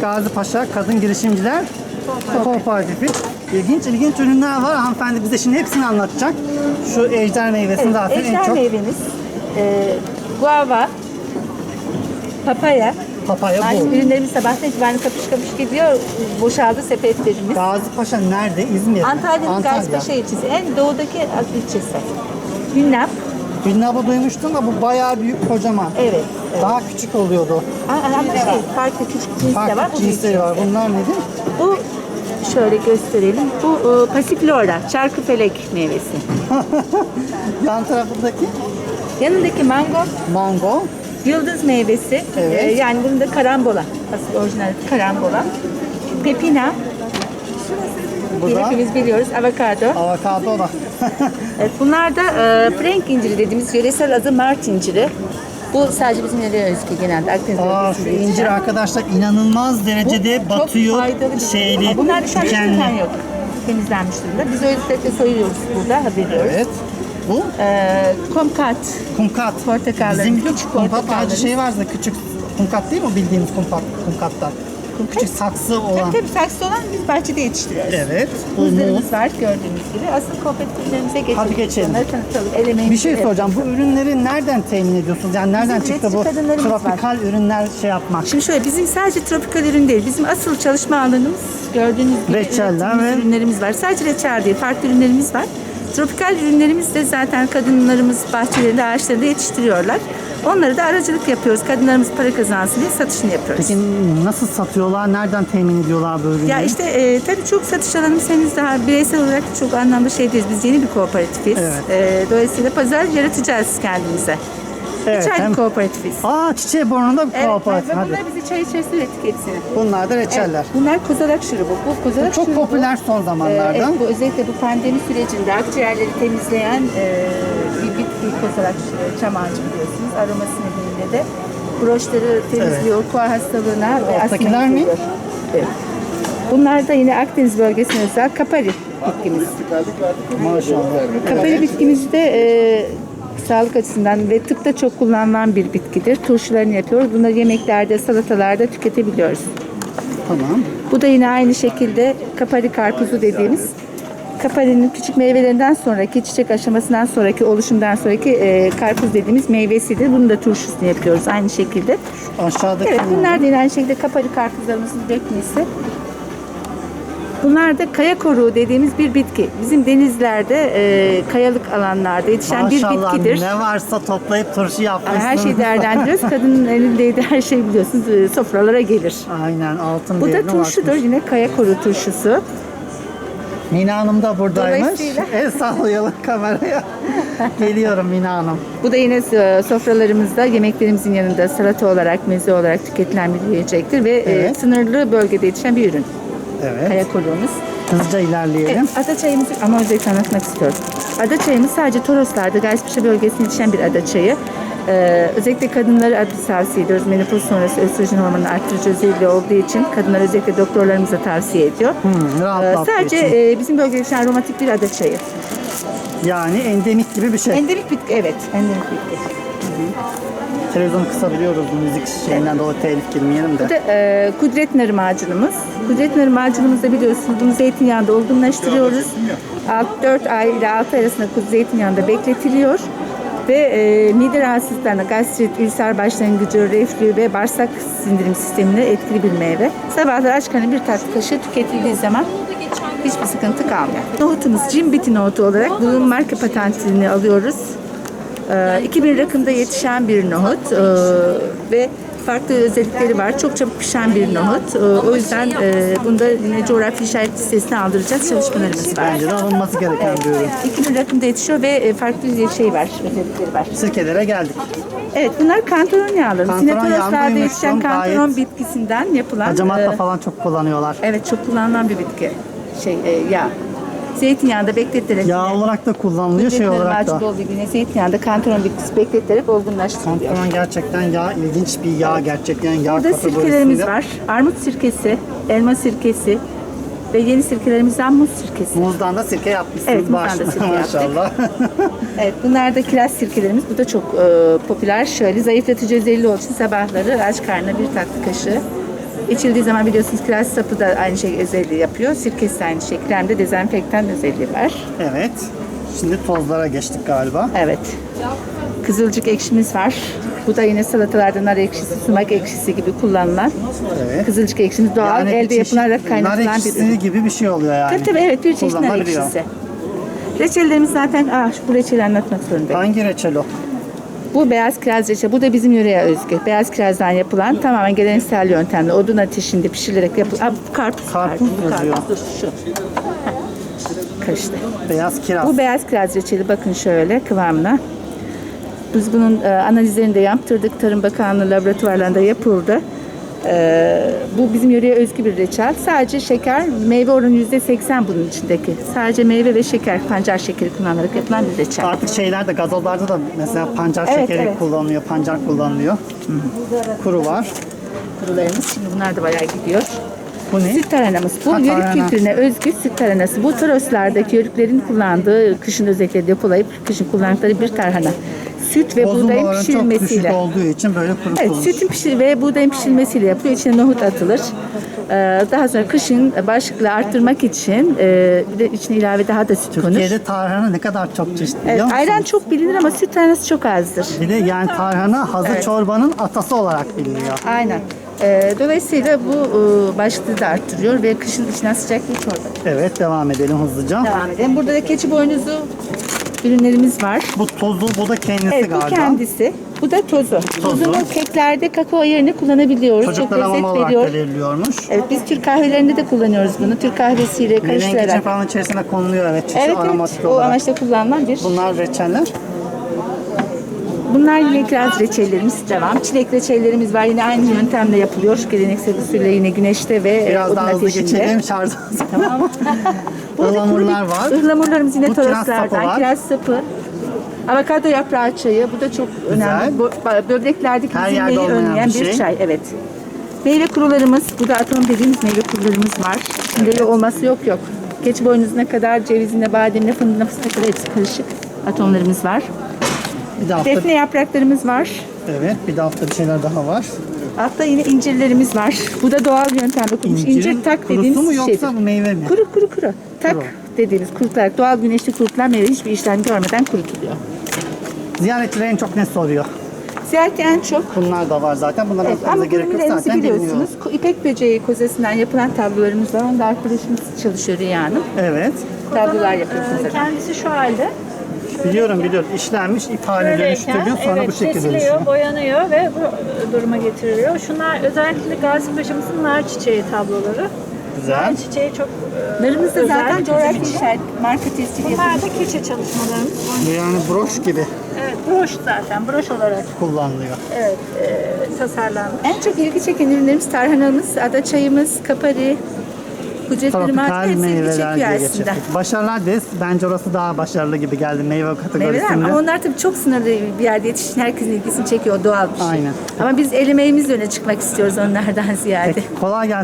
Gazi Paşa Kadın Girişimciler Kooperatifi. İlginç ilginç ürünler var. Hanımefendi bize şimdi hepsini anlatacak. Şu ejder meyvesini zaten en Ejder çok meyvemiz, e, guava, papaya. papaya Yani bu. ürünlerimiz sabahtan itibaren kapış kapış gidiyor. Boşaldı sepetlerimiz. Gazi Paşa nerede? İzmir. Antalya'nın Gazipaşa ilçesi. En doğudaki ilçesi. Günnap. Günnabı duymuştum da bu bayağı büyük kocaman. Evet. evet. Daha küçük oluyordu. Ama ama şey, farklı küçük cins de var. Farklı cinsleri var. Bunlar nedir? Bu şöyle gösterelim. Bu e, pasiflora, çarkıfelek meyvesi. Yan tarafındaki Yanındaki mango, mango. yıldız meyvesi. Evet. E, yani bunun da karambola. Asıl orijinal karambola. Pepina. Bu da Hepimiz biliyoruz. Avokado. avokado da. Evet, bunlar da e, Frank inciri dediğimiz yöresel adı Mart inciri. Bu sadece bizim yöreye özgü genelde Akdeniz Aa, şu incir arkadaşlar inanılmaz derecede Çok batıyor. Şeyli, Bunlar dikenli. tane yok. Temizlenmiş durumda. Biz özellikle soyuyoruz burada haberiyoruz. Evet. Bu Ee, komkat. kumkat. Portakalları, Bizim küçük kumkat ağacı şey varsa küçük kumkat değil mi bildiğimiz kumkat, kumkatlar? Küçük saksı olan. Tabii tabii saksı olan biz bahçede yetiştiriyoruz. Evet. Bu mu? Buzlarımız var gördüğünüz gibi. Asıl kooperatiflerimize geçelim. Hadi geçelim. Onları tanıtalım. El emeğimizi Bir şey de soracağım. Bu ürünleri nereden temin ediyorsunuz? Yani nereden Bizim çıktı bu üretici kadınlarımız var. tropikal ürünler şey yapmak? Şimdi şöyle bizim sadece tropikal ürün değil. Bizim asıl çalışma alanımız gördüğünüz gibi Reçeller ürettiğimiz ve- ürünlerimiz var. Sadece reçel değil, farklı ürünlerimiz var. Tropikal ürünlerimiz de zaten kadınlarımız bahçelerinde, ağaçlarında yetiştiriyorlar. Onları da aracılık yapıyoruz. Kadınlarımız para kazansın diye satışını yapıyoruz. Peki nasıl satıyorlar? Nereden temin ediyorlar bu ürünleri? Ya işte e, tabii çok satış alanımız henüz daha bireysel olarak çok anlamda şey değiliz. Biz yeni bir kooperatifiz. Evet. E, dolayısıyla pazar yaratacağız kendimize. Evet, aylık hem- kooperatifiz. Aa çiçeği burnunda bir Evet, kooperatif. ve Hadi. bunlar bizi çay içerisinde hepsini. Bunlar da reçeller. Evet, bunlar kozalak şurubu. Bu kozalak Çok şurubu. popüler son zamanlarda. evet, bu özellikle bu pandemi sürecinde akciğerleri temizleyen e, bir bitki kozalak e, çam ağacı biliyorsunuz. Aroması nedeniyle de broşları temizliyor, koa hastalığına ve Alttakiler astma ne? yapıyor. Evet. Bunlar da yine Akdeniz bölgesine özel kapari bitkimiz. Maşallah. Kapari bitkimiz de e, sağlık açısından ve tıpta çok kullanılan bir bitkidir. Turşularını yapıyoruz. Bunları yemeklerde, salatalarda tüketebiliyoruz. Tamam. Bu da yine aynı şekilde kapari karpuzu dediğimiz kaparinin küçük meyvelerinden sonraki çiçek aşamasından sonraki oluşumdan sonraki e, karpuz dediğimiz meyvesidir. Bunun da turşusunu yapıyoruz aynı şekilde. Aşağıdaki Evet bunlar da yine aynı şekilde kapari karpuzlarımızın dökmesi. Bunlar da kaya koruğu dediğimiz bir bitki. Bizim denizlerde, e, kayalık alanlarda yetişen Maşallah bir bitkidir. ne varsa toplayıp turşu yapmışsınız. Her şeyi değerlendiriyoruz. Kadının elindeydi her şey biliyorsunuz e, sofralara gelir. Aynen altın Bu da değerine turşudur. bakmış. Yine kaya koruğu turşusu. Mina Hanım da buradaymış. Dolayısıyla- El sallayalım kameraya. Geliyorum Mina Hanım. Bu da yine e, sofralarımızda yemeklerimizin yanında salata olarak, meze olarak tüketilen bir yiyecektir ve e, Evet. sınırlı bölgede yetişen bir ürün. Evet. Kaya koruğumuz. Hızlıca ilerleyelim. Evet, ada çayımızı ama özellikle anlatmak istiyorum. Ada çayımız sadece Toroslarda, Gazipaşa bölgesinde yetişen bir ada çayı. Ee, özellikle kadınlara adlı tavsiye ediyoruz. Menopoz sonrası östrojen hormonunu arttırıcı özelliği olduğu için kadınlar özellikle doktorlarımız da tavsiye ediyor. Hmm, Ee, sadece e, bizim bölgede yetişen aromatik bir ada çayı. Yani endemik gibi bir şey. Endemik bitki, evet. Endemik bitki. Televizyonu kısabiliyoruz müzik şeyinden dolayı telif girmeyelim de. Bu da e, kudret narı macunumuz. Kudret narı macunumuzda biliyorsunuz bunu zeytinyağında olgunlaştırıyoruz. 4 ay ile 6 ay arasında zeytinyağında bekletiliyor. Ve e, mide rahatsızlıklarına, gastrit, ülser başlangıcı, reflü ve bağırsak sindirim sistemine etkili bir meyve. Sabahları aç karnına bir tatlı kaşığı tüketildiği zaman hiçbir sıkıntı kalmıyor. Nohutumuz cimbiti nohutu olarak bunun marka patentini alıyoruz. Ee, 2000 rakımda yetişen bir nohut ee, ve farklı özellikleri var. Çok çabuk pişen bir nohut. Ee, o yüzden e, bunda yine coğrafi işaret listesine aldıracağız çalışmalarımız var. Bence de alınması gereken bir ürün. 2000 rakımda yetişiyor ve e, farklı bir şey var, özellikleri var. Sirkelere geldik. Evet bunlar kantaron yağları. Kantaron Sinetoroslarda yağını yetişen kantaron gayet- bitkisinden yapılan Hacamatta e, falan çok kullanıyorlar. evet çok kullanılan bir bitki. Şey e, yağ. Zeytinyağında bekleterek Yağ olarak da kullanılıyor şey olarak da. olduğu gibi yine zeytinyağında kantaron bitkisi bekleterek olgunlaştırılıyor. Kantaron gerçekten yağ, ilginç bir yağ gerçekten yağ Burada sirkelerimiz var. Armut sirkesi, elma sirkesi ve yeni sirkelerimizden muz sirkesi. Muzdan da sirke yapmışsınız Evet, muzdan da sirke yaptık. maşallah. Evet, bunlar da kiraz sirkelerimiz. Bu da çok e, popüler. Şöyle zayıflatıcı özelliği olduğu için sabahları aç karnına bir tatlı kaşığı İçildiği zaman biliyorsunuz kiraz sapı da aynı şey özelliği yapıyor. Sirkesi de aynı şey. Kremde dezenfektan özelliği var. Evet. Şimdi tozlara geçtik galiba. Evet. Kızılcık ekşimiz var. Bu da yine salatalarda nar ekşisi, sumak ekşisi gibi kullanılan Evet. kızılcık ekşimiz doğal Yani elde çeşit yapılarak Nar kaynatılan bir ekşisi ürün. gibi bir şey oluyor yani. Tabii tabii evet bir çeşit nar Kullanılabiliyor. ekşisi. Reçellerimiz zaten, ah şu bu reçeli anlatmak zorundayım. Hangi reçel o? Bu beyaz kiraz reçeli. Bu da bizim yöreye özgü. Beyaz kirazdan yapılan tamamen geleneksel yöntemle odun ateşinde pişirilerek yapılan. Aa, bu karpuz. Karpuz bu yazıyor. Dur şu. Heh. Karıştı. Beyaz kiraz. Bu beyaz kiraz reçeli bakın şöyle kıvamına. Biz bunun e, analizlerini de yaptırdık. Tarım Bakanlığı laboratuvarlarında yapıldı. E, bu bizim yöreye özgü bir reçel. Sadece şeker, meyve oranı yüzde seksen bunun içindeki. Sadece meyve ve şeker, pancar şekeri kullanılarak yapılan bir reçel. Artık şeylerde gazozlarda da mesela pancar Evet, şekeri evet. kullanılıyor, pancar kullanılıyor. Kuru var. Kurularımız şimdi bunlar da bayağı gidiyor. Bu ne? Süt taranamız. Bu Ha, yörük kültürüne özgü süt taranası. Bu Toroslardaki yörüklerin kullandığı, kışın özellikle depolayıp kışın kullandıkları bir tarhana. Süt ve Bozulma buğdayın oranı çok pişirilmesiyle. olduğu için böyle Evet, kurutulmuş. sütün pişir ve buğdayın pişirilmesiyle yapılıyor. İçine nohut atılır. Ee, daha sonra kışın bağışıklığı arttırmak için e, bir de içine ilave daha da süt konur. Türkiye'de tarhana ne kadar çok çeşitli Evet, musun? ayran çok bilinir ama süt tanesi çok azdır. Bir de yani tarhana hazır Evet. çorbanın atası olarak biliniyor. Aynen. Ee, dolayısıyla bu e, bağışıklığı da arttırıyor ve kışın içinden sıcak bir çorba. Evet devam edelim hızlıca. Devam edelim. Burada da keçi boynuzu ürünlerimiz var. Bu tozu bu da kendisi Evet bu galiba. kendisi. Bu da tozu. Tozunu keklerde kakao yerine kullanabiliyoruz. Çok Çocuklara lezzet mama olarak veriyor. veriliyormuş. Evet biz Türk kahvelerinde de kullanıyoruz bunu. Türk kahvesiyle Merenk için karıştırarak. falan içerisine konuluyor evet. Çeşit Evet aromatik evet o olarak. amaçla kullanılan bir. Bunlar reçeller. Bunlar yine kiraz reçellerimiz devam. Çilek reçellerimiz var. Yine aynı yöntemle yapılıyor. Geleneksel usulle yine güneşte ve Biraz daha hızlı ateşinde. geçelim şarj. Tamam. Ihlamurlar var. Ihlamurlarımız yine Bu kiraz sapı toroslardan. var. Kiraz sapı. Avokado yaprağı çayı. Bu da çok önemli. Bu, böbreklerdeki Her yerde üzülmeyi olmayan önleyen bir bir, şey. çay. Evet. Meyve kurularımız. Bu da atom dediğimiz meyve kurularımız var. Şimdi olması yok yok. Keçi boynuzuna kadar cevizine, bademine, fındığına, fıstığına kadar hepsi karışık atomlarımız var. Bir de altta, Defne yapraklarımız var. evet bir de altta bir şeyler daha var. Altta yine incirlerimiz var. Bu da doğal yöntemle kurumuş. İncirin İncir tak kurusu dediğimiz mu yoksa şeydir. bu meyve mi? Kuru kuru kuru. Tak Kuru. dediğimiz kurutularak doğal güneşli kurutulan meyve hiçbir işlem görmeden kurutuluyor. Ziyaretçiler en çok ne soruyor? Ziyaret en çok Bunlar da var zaten. Bunlara Evet, ama gerek yok ürünlerimizi zaten biliyorsunuz. Ku- İpek böceği kozesinden yapılan tablolarımız var. Onda arkadaşımız çalışıyor Rüya Hanım. Evet. Tablolar yapıyorsunuz. Ee, zaten. Kendisi şu halde. Biliyorum biliyorum. İşlenmiş, ip haline dönüştürülüyor. Sonra evet, bu şekilde kesiliyor, dönüşüyor. boyanıyor ve bu duruma getiriliyor. Şunlar özellikle Gazi Paşa'mızın nar çiçeği tabloları. Güzel. Nar çiçeği çok e, Narımız da özel zaten coğrafi işaret, marka tescili Bunlar da keçe çalışmalarımız. Bu yani broş gibi Evet, broş zaten, broş olarak kullanılıyor. evet e, tasarlanmış. En çok ilgi çeken ürünlerimiz tarhanamız, ada çayımız, kapari, Kudret Tropikal Irmağı hepsi ilgi meyveler çekiyor aslında. Başarılar deriz. Bence orası daha başarılı gibi geldi meyve Meyveler kategorisinde. ama onlar tabii çok sınırlı bir yerde yetişin herkesin ilgisini çekiyor doğal bir şey. Aynen. Ama biz el emeğimizle öne çıkmak istiyoruz onlardan ziyade. Peki, kolay gelsin.